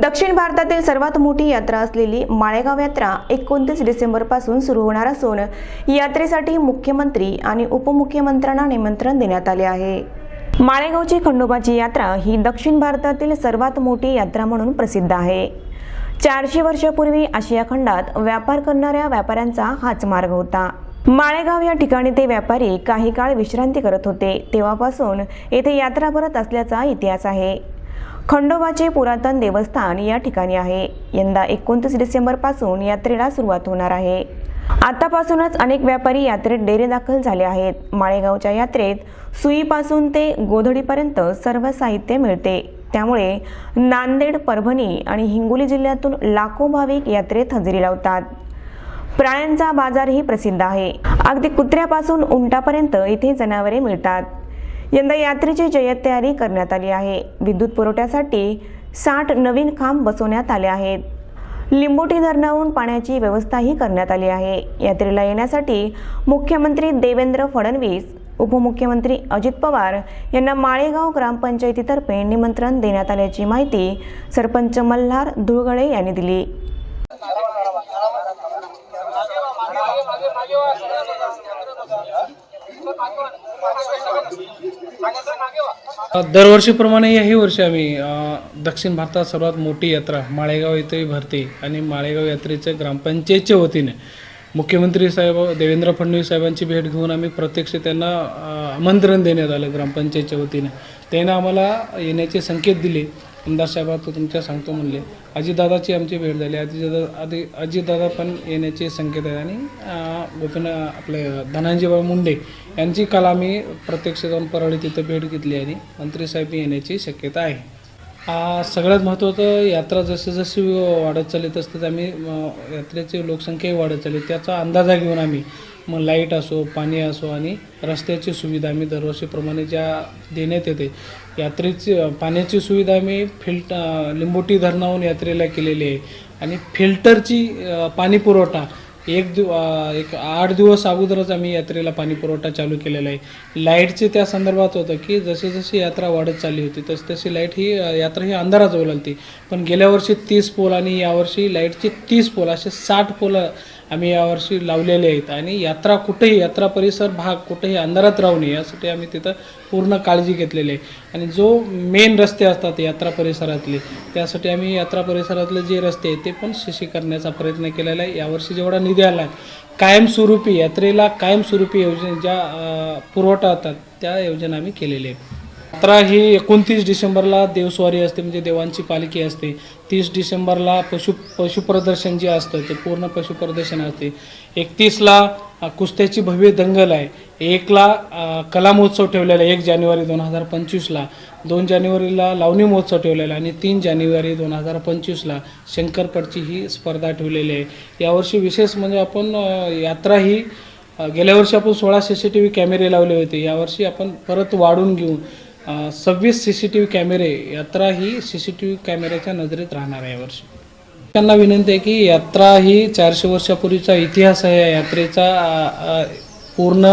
दक्षिण भारतातील सर्वात मोठी यात्रा असलेली माळेगाव यात्रा एकोणतीस डिसेंबरपासून सुरू होणार असून यात्रेसाठी मुख्यमंत्री आणि उपमुख्यमंत्र्यांना निमंत्रण देण्यात आले आहे. माळेगावची खंडोबाची यात्रा ही दक्षिण भारतातील सर्वात मोठी यात्रा म्हणून प्रसिद्ध आहे. चारशे वर्षापूर्वी आशिया खंडात व्यापार करणाऱ्या व्यापाऱ्यांचा हाच मार्ग होता. माळेगाव या ठिकाणी ते व्यापारी काही काळ विश्रांती करत होते. तेव्हापासून येथे यात्रा भरत असल्याचा इतिहास आहे. खंडोबाचे पुरातन देवस्थान या ठिकाणी आहे. यंदा एकोणतीस डिसेंबरपासून यात्रेला सुरुवात होणार आहे. आतापासूनच अनेक व्यापारी यात्रेत डेरे दाखल झाले आहेत. माळेगावच्या यात्रेत सुईपासून ते गोधडीपर्यंत सर्व साहित्य मिळते. त्यामुळे नांदेड परभणी आणि हिंगोली जिल्ह्यातून लाखो भाविक यात्रेत हजेरी लावतात. प्राण्यांचा बाजारही प्रसिद्ध आहे. अगदी कुत्र्यापासून उंटापर्यंत इथे जनावरे मिळतात. यंदा यात्रेची जय्यत तयारी करण्यात आली आहे. विद्युत पुरवठ्यासाठी साठ नवीन खांब बसवण्यात आले आहेत. लिंबोटी धरणाहून पाण्याची व्यवस्थाही करण्यात आली आहे. यात्रेला येण्यासाठी मुख्यमंत्री देवेंद्र फडणवीस उपमुख्यमंत्री अजित पवार यांना माळेगाव ग्रामपंचायतीतर्फे निमंत्रण देण्यात आल्याची माहिती सरपंच मल्हार धुळगळे यांनी दिली. दरवर्षीप्रमाणे याही वर्षी आम्ही दक्षिण भारतात सर्वात मोठी यात्रा माळेगाव येथे भरते आणि माळेगाव यात्रेच्या ग्रामपंचायतच्या वतीने मुख्यमंत्री साहेब देवेंद्र फडणवीस साहेबांची भेट घेऊन आम्ही प्रत्यक्ष त्यांना आमंत्रण देण्यात आलं ग्रामपंचायतच्या वतीने. त्यांना आम्हाला येण्याचे संकेत दिले. आमदार साहेब तो तुमच्या सांगतो म्हणले. अजितदादाची आमची भेट झाली. अजितदादा आधी अजितदादा पण येण्याचे संकेत आहे आणि गोपीन आपले धनांजीबाई मुंडे यांची काल आम्ही प्रत्यक्ष जाऊन परळी तिथं भेट घेतली आणि मंत्री साहेब येण्याची शक्यता आहे. सगळ्यात महत्त्वाचं यात्रा जशी जशी वाढत चालली तसं आम्ही यात्रेची लोकसंख्याही वाढत चालली. त्याचा अंदाजा घेऊन आम्ही मग लाइट असो पाणी असो आणि रस्त्याची सुविधा आम्ही दरवर्षीप्रमाणे ज्या देण्यात येते यात्रेची पाण्याची सुविधा आम्ही फिल्ट लिंबोटी धरणाहून यात्रेला केलेली आहे. आणि फिल्टरची पाणी पुरवठा एक दिव एक आठ दिवस अगोदरच आम्ही यात्रेला पाणी पुरवठा चालू केलेला आहे. लाईटचे त्या संदर्भात होतं की जशी जशी यात्रा वाढत चालली होती तशी तशी लाइट ही यात्रा ही अंधारात ओलालती पण गेल्या वर्षी तीस पोल आणि यावर्षी लाईटचे तीस पोल असे साठ पोल आम्ही यावर्षी लावलेले आहेत. आणि यात्रा कुठेही यात्रा परिसर भाग कुठेही अंधारात राहू नये यासाठी आम्ही तिथं पूर्ण काळजी घेतलेली आहे. आणि जो मेन रस्ते असतात यात्रा परिसरातले त्यासाठी आम्ही यात्रा परिसरातले जे रस्ते आहेत ते पण शिशी करण्याचा प्रयत्न केलेला आहे. यावर्षी जेवढा निधी आला आहे कायमस्वरूपी यात्रेला कायमस्वरूपी योजना ज्या पुरवठा होतात त्या योजना आम्ही केलेल्या आहेत. यात्रा ही एकोणतीस डिसेंबरला देवस्वारी असते म्हणजे देवांची पालखी असते. तीस डिसेंबरला पशु पशुप्रदर्शन जे असतं ते पूर्ण पशुप्रदर्शन असते. एकतीसला कुस्त्याची भव्य दंगल आहे. एकला कला महोत्सव ठेवलेला आहे एक जानेवारी दोन हजार पंचवीसला. दोन जानेवारीला लावणी महोत्सव ठेवलेला आणि तीन जानेवारी दोन हजार पंचवीसला शंकरपटची ही स्पर्धा ठेवलेली आहे. यावर्षी विशेष म्हणजे आपण यात्रा ही गेल्या वर्षी आपण सोळा सी सी टी व्ही कॅमेरे लावले होते. यावर्षी आपण परत वाढून घेऊन सव्वीस सी सी टी व्ही कॅमेरे यात्रा ही सी सी टी व्ही कॅमेऱ्याच्या नजरेत राहणार आहे यावर्षी त्यांना विनंती आहे की यात्रा ही चारशे वर्षापूर्वीचा इतिहास आहे. या यात्रेचा पूर्ण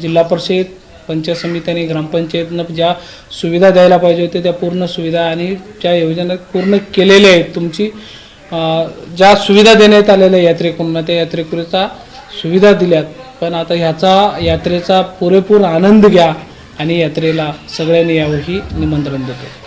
जिल्हा परिषद पंचायत समित्याने ग्रामपंचायतनं ज्या सुविधा द्यायला पाहिजे होत्या त्या पूर्ण सुविधा आणि ज्या योजना पूर्ण केलेल्या आहेत तुमची ज्या सुविधा देण्यात आलेल्या यात्रेकरूंना त्या यात्रेकरूचा सुविधा दिल्यात. पण आता ह्याचा यात्रेचा पुरेपूर आनंद घ्या. आणि यात्रेला सगळ्यांनी यावं ही निमंत्रण देतो.